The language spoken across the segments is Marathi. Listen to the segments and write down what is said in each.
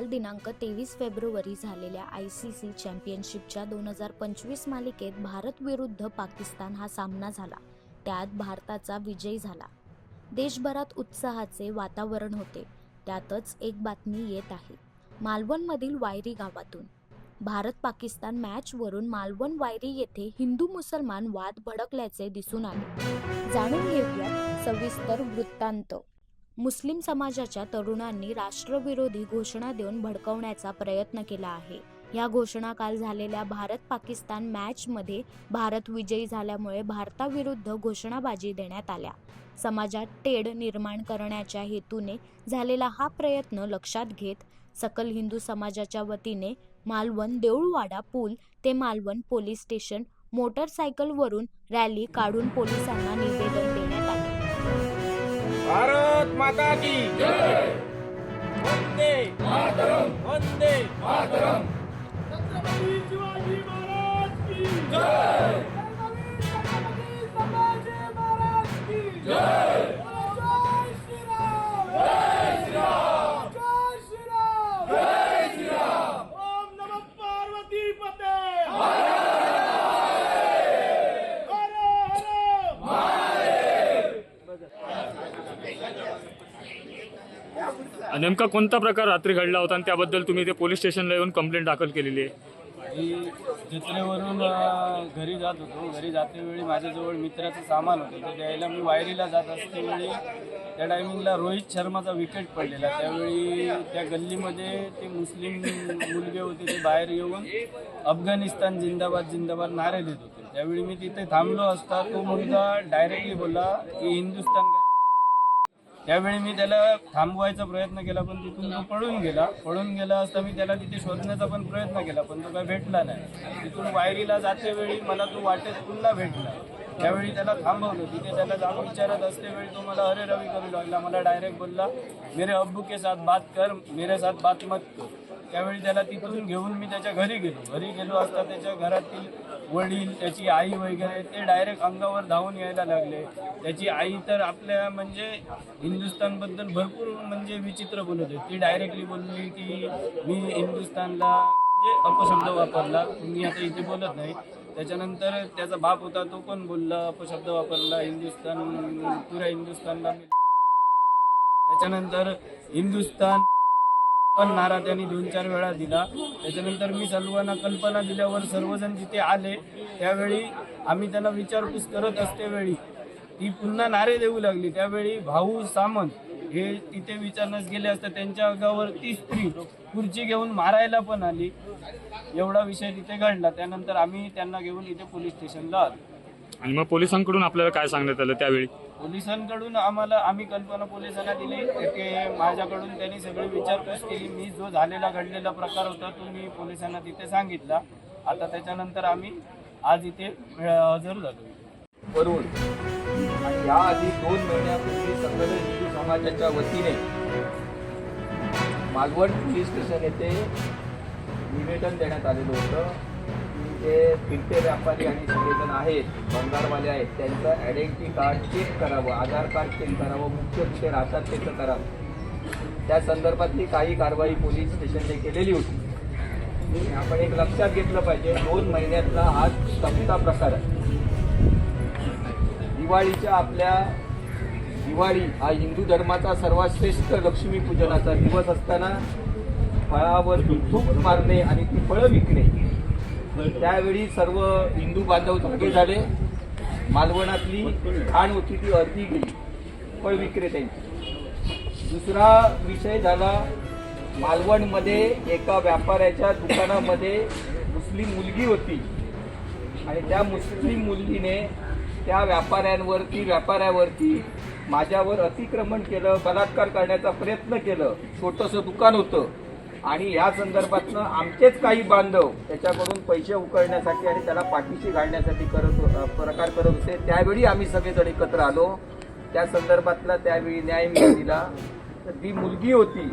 काल दिनांक तेवीस फेब्रुवारी झालेल्या आय सी सी चॅम्पियनशिपच्या दोन हजार पंचवीस मालिकेत भारत विरुद्ध पाकिस्तान हा सामना झाला. त्यात भारताचा विजय झाला. देशभरात उत्साहाचे वातावरण होते. त्यातच एक बातमी येत आहे. मालवणमधील वायरी गावातून. भारत पाकिस्तान मॅचवरून मालवण वायरी येथे हिंदू मुसलमान वाद भडकल्याचे दिसून आले. जाणून घेऊयात सविस्तर वृत्तांत. मुस्लिम समाजाच्या तरुणांनी राष्ट्रविरोधी घोषणा देऊन भडकवण्याचा प्रयत्न केला आहे. या घोषणा काल झालेल्या भारत पाकिस्तान मॅचमध्ये भारत विजयी झाल्यामुळे भारताविरुद्ध घोषणाबाजी देण्यात आल्या. समाजात टेड निर्माण करण्याच्या हेतूने झालेला हा प्रयत्न लक्षात घेत सकल हिंदू समाजाच्या वतीने मालवण देऊळवाडा पूल ते मालवण पोलीस स्टेशन मोटरसायकलवरून रॅली काढून पोलिसांना निवेदन देण्यात भारत माता की वंदे मातरम। वंदे मातरम। छत्रपती शिवाजी महाराज की जय। छत्रपती संभाजी महाराज की जय श्रीराम जय श्रीराम जय श्रीराम जय श्रीराम ओम नमः पार्वती पते हर हर नेमका कोणता प्रकार रात्री घडला होता आणि त्याबद्दल तुम्ही ते पोलीस स्टेशनला येऊन कंप्लेंट दाखल केलेली आहे? मी जत्रेवरून अ, घरी जात होतो. घरी जातेवेळी माझ्याजवळ मित्राचं सामान होतं. ते द्यायला मी वायरीला जात असतेवेळी त्या टायमिंगला रोहित शर्माचा विकेट पडलेला. त्यावेळी त्या गल्लीमध्ये ते मुस्लिम मुलगे होते ते बाहेर येऊन अफगाणिस्तान जिंदाबाद जिंदाबाद नारे देत होते. त्यावेळी मी तिथे थांबलो असता तो मुलगा डायरेक्टली बोलला की हिंदुस्तान त्यावेळी मी त्याला थांबवायचा प्रयत्न केला पण तिथून तो पळून गेला. पळून गेला असता मी त्याला तिथे शोधण्याचा पण प्रयत्न केला पण तो काय भेटला नाही. तिथून वायरीला जाते वेळी मला तो वाटेत पुन्हा भेटला. त्यावेळी त्याला थांबवलं. तिथे त्याला जाऊन विचारत असतेवेळी तो मला अरे रवी करू लागला. मला डायरेक्ट बोलला मेरे अब्बू के साथ बात कर मेरे साथ बात मत कर. त्यावेळी त्याला तिथून घेऊन मी त्याच्या घरी गेलो. घरी गेलो असता त्याच्या घरातील वडील त्याची आई वगैरे ते डायरेक्ट अंगावर धावून यायला लागले. त्याची आई तर आपल्या म्हणजे हिंदुस्थानबद्दल भरपूर म्हणजे विचित्र बोलत होती. ती डायरेक्टली बोलली की मी हिंदुस्थानला म्हणजे अपशब्द वापरला. मी आता इथे बोलत नाही. त्याच्यानंतर त्याचा बाप होता तो पण बोलला अपशब्द वापरला. हिंदुस्थान पुऱ्या हिंदुस्थानला मी त्याच्यानंतर हिंदुस्थान पण नारा त्यांनी दोन चार वेळा दिला. त्याच्यानंतर मी सर्वांना कल्पना दिल्यावर सर्वजण तिथे आले त्यावेळी आम्ही त्यांना विचारपूस करत असते वेळी ती पुन्हा नारे देऊ लागली. त्यावेळी भाऊ सामंत हे तिथे विचारण्यास गेले असता त्यांच्या अंगावर ती स्त्री खुर्ची घेऊन मारायला पण आली. एवढा विषय तिथे घडला. त्यानंतर आम्ही त्यांना घेऊन इथे पोलीस स्टेशनला आलो. आणि मग पोलिसांकडून आपल्याला काय सांगण्यात आलं त्यावेळी? पोलिसांकडून आम्हाला आम्ही कल्पना पोलिसांना दिली की माझ्याकडून त्यांनी सगळी विचारपूस केली. मी जो झालेला घडलेला प्रकार होता तो मी पोलिसांना तिथे सांगितला. आता त्याच्यानंतर आम्ही आज इथे हजर झालो. वरून आणि याआधी दोन महिन्यापूर्वी सकल हिंदू समाजाच्या वतीने मालवण पोलीस स्टेशन येथे निवेदन देण्यात आलेलं होतं. जे फिरते व्यापारी आणि सगळेजण आहेत भंगारवाले आहेत त्यांचं आयडेंटिटी कार्ड चेक करावं आधार कार्ड चेक करावं मुख्य कुठे राहतात त्याचं करावं. त्या संदर्भातली काही कारवाई पोलीस स्टेशनने केलेली होती. आपण एक लक्षात घेतलं पाहिजे दोन महिन्यातला हा सप्ता प्रकार आहे. दिवाळीच्या आपल्या दिवाळी हा हिंदू धर्माचा सर्वात श्रेष्ठ लक्ष्मीपूजनाचा दिवस असताना फळावर धूप मारणे आणि ती फळं विकणे. त्यावेळी सर्व हिंदू बांधव धागे झाले. मालवणातली खाण होती ती अर्धी गेली. फळ विक्रेत्यांची. दुसरा विषय झाला मालवणमध्ये एका व्यापाऱ्याच्या दुकानामध्ये मुस्लिम मुलगी होती. आणि त्या मुस्लिम मुलगीने त्या व्यापाऱ्यांवरती व्यापाऱ्यावरती माझ्यावर अतिक्रमण केलं बलात्कार करण्याचा प्रयत्न केलं. छोटंसं दुकान होतं. आणि या संदर्भातनं आमचेच काही बांधव त्याच्याकडून पैसे उकळण्यासाठी आणि त्याला पाठीशी घालण्यासाठी करत हो-, प्रकार करत होते. त्यावेळी आम्ही सगळेजण एकत्र आलो. त्या संदर्भातला त्यावेळी न्याय मी तर ती मुलगी होती.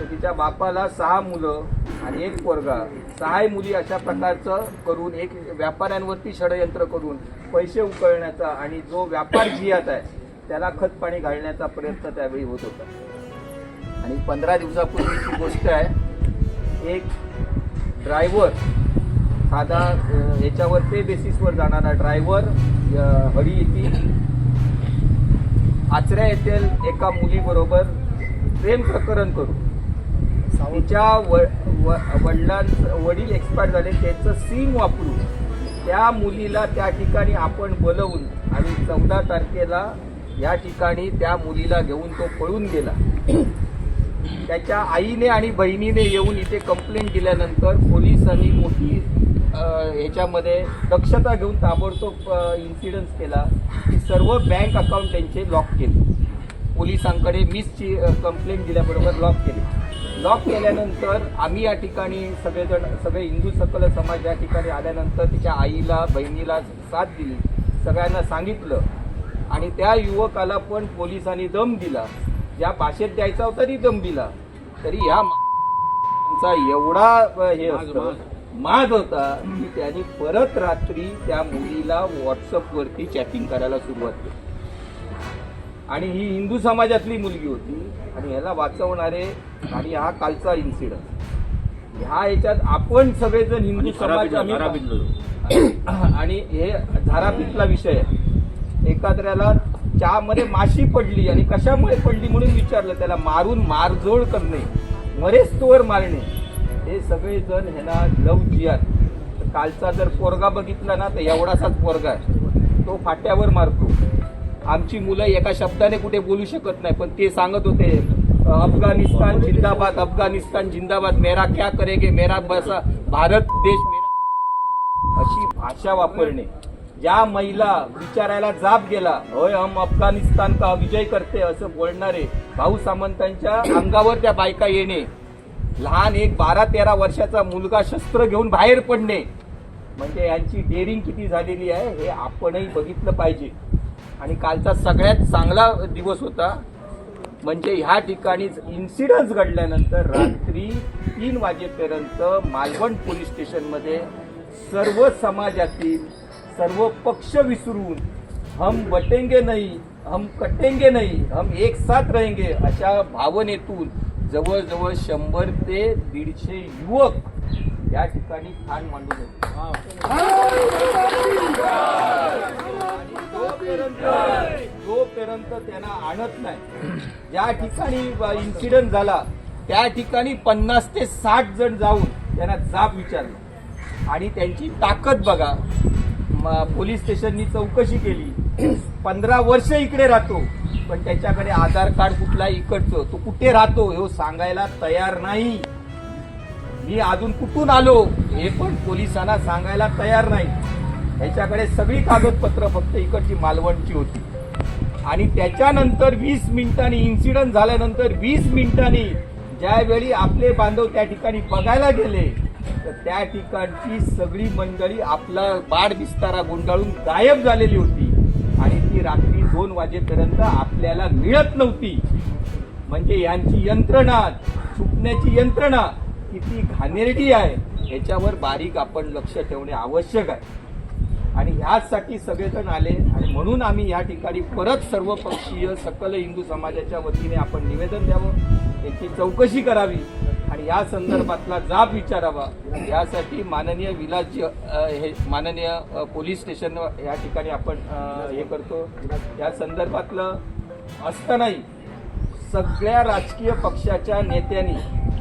तर तिच्या बापाला सहा मुलं आणि एक पोरगा. सहा मुली अशा प्रकारचं करून एक व्यापाऱ्यांवरती षडयंत्र करून पैसे उकळण्याचा आणि जो व्यापार जियात आहे त्याला खतपाणी घालण्याचा प्रयत्न त्यावेळी होत होता. आणि पंधरा दिवसापूर्वीची गोष्ट आहे एक ड्रायव्हर साधा याच्यावर पे बेसिसवर जाणारा ड्रायव्हर हरी येथील आचऱ्या येथील एका मुलीबरोबर प्रेम प्रकरण करून. तिच्या व- व- वडिलांचं वडील एक्सपायर झाले त्याचं सीम वापरून त्या मुलीला त्या ठिकाणी आपण बोलवून आणि चौदा तारखेला या ठिकाणी त्या मुलीला घेऊन तो पळून गेला. त्याच्या आईने आणि बहिणीने येऊन इथे कंप्लेंट दिल्यानंतर पोलिसांनी मोठी ह्याच्यामध्ये दक्षता घेऊन ताबडतोब इन्सिडन्स केला. की सर्व बँक अकाउंट त्यांचे लॉक केले. पोलिसांकडे मिसची कंप्लेंट दिल्याबरोबर लॉक केली. लॉक केल्यानंतर आम्ही या ठिकाणी सगळेजण सगळे हिंदू सकल समाज या ठिकाणी आल्यानंतर तिच्या आईला बहिणीला साथ दिली. सगळ्यांना सांगितलं. आणि त्या युवकाला पण पोलिसांनी दम दिला. ज्या भाषेत द्यायचा होता तरी दम दिला तरी ह्या चा एवढा हे असतं माज होता की त्यांनी परत रात्री त्या मुलीला व्हॉट्सअपवरती चॅटिंग करायला सुरुवात केली. आणि ही हिंदू समाजातली मुलगी होती आणि ह्याला वाचवणारे आणि हा कालचा इन्सिडंट ह्या ह्याच्यात आपण सगळेजण हिंदू समाज आणि हे झारापीतला विषय आहे. एखाद्याला चहामध्ये माशी पडली आणि कशामुळे पडली म्हणून विचारलं त्याला मारून मारझोड करणे मरेच तोवर मारणे हे सगळेजण ह्याला लव जियात. कालचा जर पोरगा बघितला ना तर एवढासाच पोरगा आहे. तो फाट्यावर मारतो. आमची मुलं एका शब्दाने कुठे बोलू शकत नाही पण ते सांगत होते अफगाणिस्तान जिंदाबाद अफगाणिस्तान जिंदाबाद मेरा क्या करेगे मेरा बसा भारत देश मेरा अशी भाषा वापरणे. ज्या महिला विचारायला जाब गेला. होय हम अफगाणिस्तान का विजय करते? असं बोलणारे भाऊ सामंतांच्या अंगावर त्या बायका येणे. लहान एक बारा तेरा वर्षाचा मुलगा शस्त्र घेऊन बाहेर पडणे. म्हणजे यांची डेअरिंग किती झालेली आहे हे आपणही बघितलं पाहिजे. आणि कालचा सगळ्यात चांगला दिवस होता. म्हणजे ह्या ठिकाणी इन्सिडन्स घडल्यानंतर रात्री तीन वाजेपर्यंत मालवण पोलीस स्टेशनमध्ये सर्व समाजातील सर्व पक्ष विसरून हम बटेंगे नाही हम कटेंगे नाही हम एक साथ रहेंगे अशा भावनेतून जवळजवळ शंभर ते दीडशे युवक या ठिकाणी ठाण मांडून होते जोपर्यंत त्यांना आणत नाही ज्या ठिकाणी इन्सिडेंट झाला त्या ठिकाणी पन्नास ते साठ जण जाऊन त्यांना जाब विचारला. आणि त्यांची ताकद बघा पोलीस स्टेशननी चौकशी केली. पंधरा वर्ष इकडे राहतो पण त्याच्याकडे आधार कार्ड कुठला इकडचं तो कुठे राहतो हे सांगायला तयार नाही. मी अजून कुठून आलो हे पण पोलिसांना सांगायला तयार नाही. त्याच्याकडे सगळी कागदपत्र फक्त इकडची मालवणची होती. आणि त्याच्यानंतर वीस मिनिटांनी इन्सिडंट झाल्यानंतर वीस मिनिटांनी ज्यावेळी आपले बांधव त्या ठिकाणी बघायला गेले तर त्या ठिकाणची सगळी मंडळी आपला बाड विस्तारा गुंडाळून गायब झालेली होती. आणि ती रात्री दोन वाजेपर्यंत आपल्याला मिळत नव्हती. म्हणजे यांची यंत्रणा सुटण्याची यंत्रणा किती घाणेरडी आहे याच्यावर बारीक आपण लक्ष ठेवणे आवश्यक आहे. आणि ह्याचसाठी सगळेजण आले आणि म्हणून आम्ही या ठिकाणी परत सर्वपक्षीय सकल हिंदू समाजाच्या वतीने आपण निवेदन द्यावं याची चौकशी करावी. आणि या संदर्भातला जाब विचारावा. यासाठी माननीय विलास हे माननीय पोलीस स्टेशन या ठिकाणी आपण हे करतो. या संदर्भातलं असतानाही सगळ्या राजकीय पक्षाच्या नेत्यांनी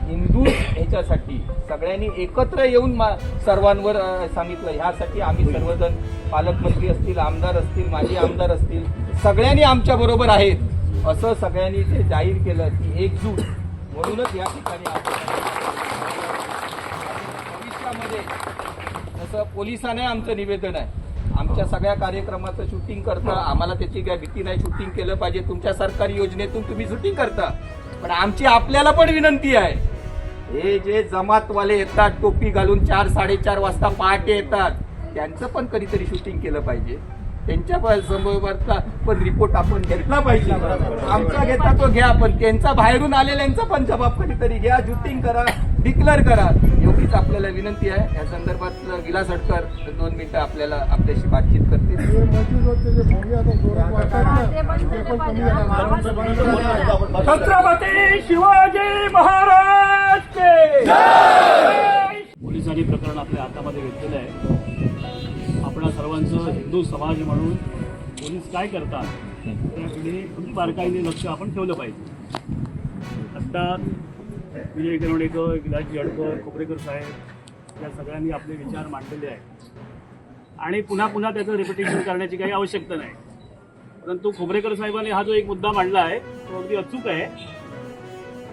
हिंदू ह्याच्यासाठी सगळ्यांनी एकत्र येऊन मा- सर्वांवर सांगितलं. ह्यासाठी आम्ही सर्वजण पालकमंत्री असतील आमदार असतील माजी आमदार असतील सगळ्यांनी आमच्या बरोबर आहेत. असं सगळ्यांनी ते जाहीर केलं की एकजूट म्हणूनच या ठिकाणी भविष्यामध्ये जसं पोलिसांना आमचं निवेदन आहे आमच्या सगळ्या कार्यक्रमाचं शूटिंग करता आम्हाला त्याची काय भीती नाही शूटिंग केलं पाहिजे. तुमच्या सरकारी योजनेतून तुम्ही शूटिंग करता. पण आमची आपल्याला पण विनंती आहे हे जे जमातवाले येतात टोपी घालून चार साडेचार वाजता पहाटे येतात त्यांचं पण कधीतरी शूटिंग केलं पाहिजे. त्यांच्या पण पण रिपोर्ट आपण घेतला पाहिजे. आमचा घेता तो घ्या पण त्यांचा बाहेरून आलेल्यांचा पण जबाब कधीतरी घ्या. शूटिंग करा डिक्लेअर करा. एवढीच आपल्याला विनंती आहे. या संदर्भात विलास अडकर दोन मिनिटं आपल्याला आपल्याशी बातचीत करतील. छत्रपती शिवाजी महाराज पोलिसांनी प्रकरण आपल्या हातामध्ये घेतलेलं आहे. सर्वांचं हिंदू समाज म्हणून पोलीस काय करतात त्याकडे अगदी बारकाईने लक्ष आपण ठेवलं पाहिजे. आत्ता विजय गिरवणेकर विलास जडकर खोबरेकर साहेब या सगळ्यांनी आपले विचार मांडलेले आहेत. आणि पुन्हा पुन्हा त्याचं रिपिटेशन करण्याची काही आवश्यकता नाही. परंतु खोबरेकर साहेबांनी हा जो एक मुद्दा मांडला आहे तो अगदी अचूक आहे.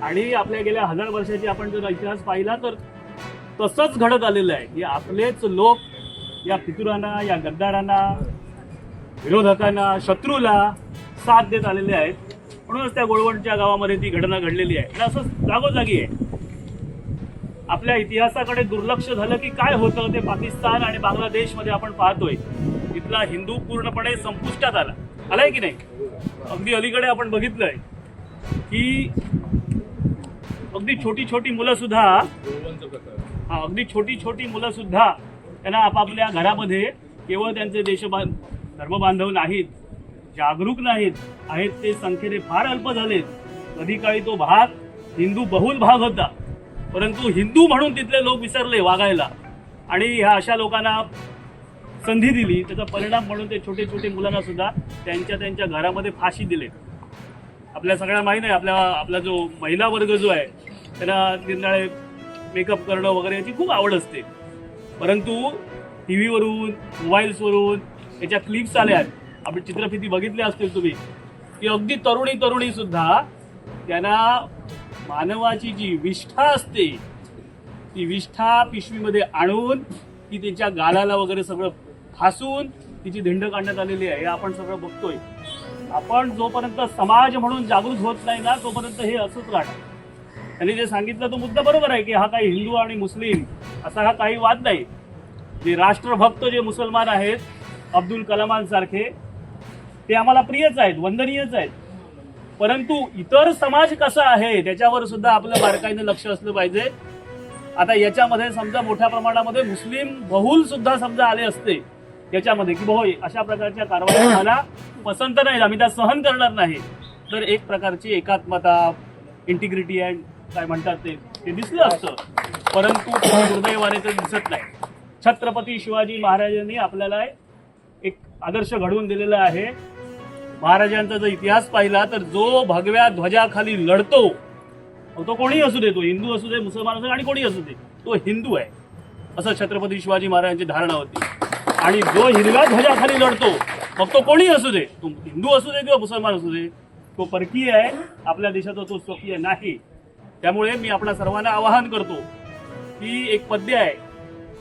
आणि आपल्या गेल्या हजार वर्षाची आपण जर इतिहास पाहिला तर तसंच घडत आलेलं आहे की आपलेच लोक या फितुरांना या गद्दारांना विरोधकांना शत्रूला साथ देत आलेले आहेत. म्हणूनच त्या गोळवणच्या गावामध्ये ती घटना घडलेली आहे. आणि असं जागोजागी आहे. आपल्या इतिहासाकडे दुर्लक्ष झालं की काय होतं ते पाकिस्तान आणि बांगलादेशमध्ये आपण पाहतोय. तिथला हिंदू पूर्णपणे संपुष्टात आला. आलाय की नाही? अगदी अलीकडे आपण बघितलंय की अगदी छोटी छोटी मुलं सुद्धा हा अगदी छोटी छोटी मुलं सुद्धा त्यांना आपापल्या घरामध्ये केवळ त्यांचे देश धर्मबांधव नाहीत जागरूक नाहीत आहेत ते संख्येने फार अल्प झालेत. कधी काळी तो भाग हिंदू बहुल भाग होता. परंतु हिंदू म्हणून तिथले लोक विसरले वागायला. आणि ह्या अशा लोकांना संधी दिली. त्याचा परिणाम म्हणून ते छोटे छोटे मुलांना सुद्धा त्यांच्या त्यांच्या घरामध्ये फाशी दिले आपल्या सगळ्या माहीत आहे आपल्या आपला जो महिला वर्ग जो आहे त्याला निरनिराळे मेकअप करणं वगैरे याची खूप आवड असते. परंतु टी व्हीवरून मोबाईल्सवरून याच्या क्लिप्स आल्या आपण चित्रफिती बघितल्या असतील तुम्ही. की अगदी तरुणी तरुणी सुद्धा त्यांना मानवाची जी विष्ठा असते ती विष्ठा पिशवीमध्ये आणून ती त्यांच्या गालाला वगैरे सगळं फासून तिची धिंड काढण्यात आलेली आहे. हे आपण सगळं बघतोय. आपण जोपर्यंत समाज म्हणून जागृत होत नाही ना तोपर्यंत हे असंच राहणार. त्यांनी जे सांगितलं तो मुद्दा बरोबर आहे की हा काही हिंदू आणि मुस्लिम असा हा काही वाद नाही. जे राष्ट्रभक्त जे मुसलमान आहेत अब्दुल कलामांसारखे ते आम्हाला प्रियच आहेत वंदनीयच आहेत. परंतु इतर समाज कसा आहे त्याच्यावर सुद्धा आपलं बारकाईने लक्ष असलं पाहिजे. आता याच्यामध्ये समजा मोठ्या प्रमाणामध्ये मुस्लिम बहुल सुद्धा समजा आले असते याच्यामध्ये की भाऊ अशा प्रकारच्या कारवाया मला पसंत नाही आम्ही त्या सहन करणार नाही. तर एक प्रकारची एकात्मता इंटिग्रिटी अँड काय म्हणतात ते ते दिसलं असतं. परंतु ते दुर्दैवाने ते दिसत नाही. छत्रपती शिवाजी महाराजांनी आपल्याला एक आदर्श घडवून दिलेला आहे. महाराजांचा जर इतिहास पाहिला तर जो भगव्या ध्वजाखाली लढतो तो कोणी असू दे तो हिंदू असू दे मुसलमान असू दे आणि कोणी असू दे तो हिंदू आहे असं छत्रपती शिवाजी महाराजांची धारणा होती. आणि जो हिरव्या ध्वजाखाली लढतो मग तो कोणी असू दे तो हिंदू असू दे किंवा मुसलमान असू दे तो परकीय आहे आपल्या देशाचा तो स्वकीय नाही. त्यामुळे मी आपल्या सर्वांना आवाहन करतो की एक पद्य आहे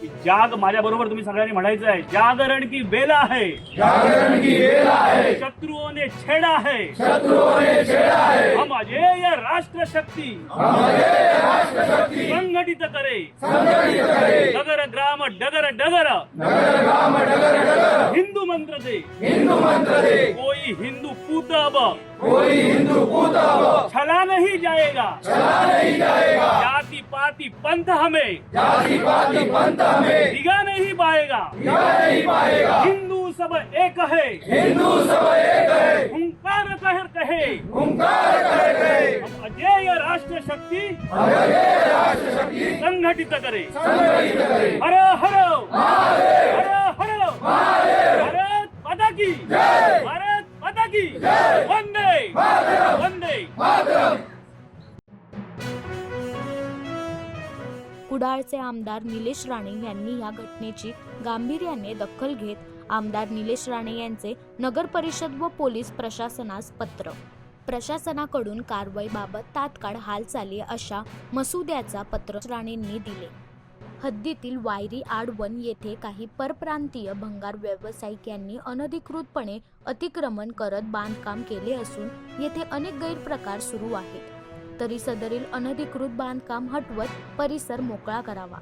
की जाग माझ्या बरोबर तुम्ही सगळ्यांनी म्हणायचं आहे जागरण की बेला है जागरण की बेला है शत्रुओं ने छेड़ा है शत्रुओं ने छेड़ा है हम अजेय राष्ट्र शक्ती राष्ट्र शक्ति संघटित करे. संगठित करे. डगर ग्राम डगर डगर. नगर ग्राम डगर डगर. हिंदू मंत्र दे. हिंदू मंत्र दे. कोई हिंदू पूत अब. कोई हिंदू कूदा छला नहीं जाएगा. चला नहीं जाएगा. पाति पंथ हमें। जाति पाति पंथ हमें। दिगा नहीं पाएगा। दिखा नहीं पाएगा। हिंदू सब एक है। हिंदू सब एक है। हुंकार कहर कहे। हुंकार करे गए हम अजेय राष्ट्र शक्ति। हमारे राष्ट्र शक्ति। संघटित करे। संगठित करे। हर हर। हर हर। भारत माता की। भारत माता की। कुडाळचे आमदार निलेश राणे यांनी या घटनेची गांभीर्याने दखल घेत आमदार निलेश राणे यांचे नगर परिषद व पोलीस प्रशासनास पत्र. प्रशासनाकडून कारवाईबाबत तात्काळ हालचाली अशा मसुद्याचा पत्र राणेंनी दिले. हद्दीतील वायरी आडवण येथे काही परप्रांतीय भंगार व्यावसायिक यांनी अनधिकृतपणे अतिक्रमण करत बांधकाम केले असून येथे अनेक गैरप्रकार सुरू आहेत. तरी सदरील अनधिकृत बांधकाम हटवत परिसर मोकळा करावा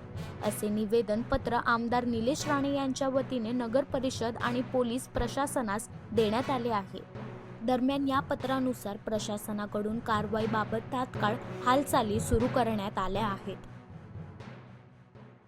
असे निवेदन पत्र आमदार निलेश राणे यांच्या वतीने नगर परिषद आणि पोलीस प्रशासनास देण्यात आले आहे. दरम्यान या पत्रानुसार प्रशासनाकडून कारवाईबाबत तात्काळ हालचाली सुरू करण्यात आल्या आहेत.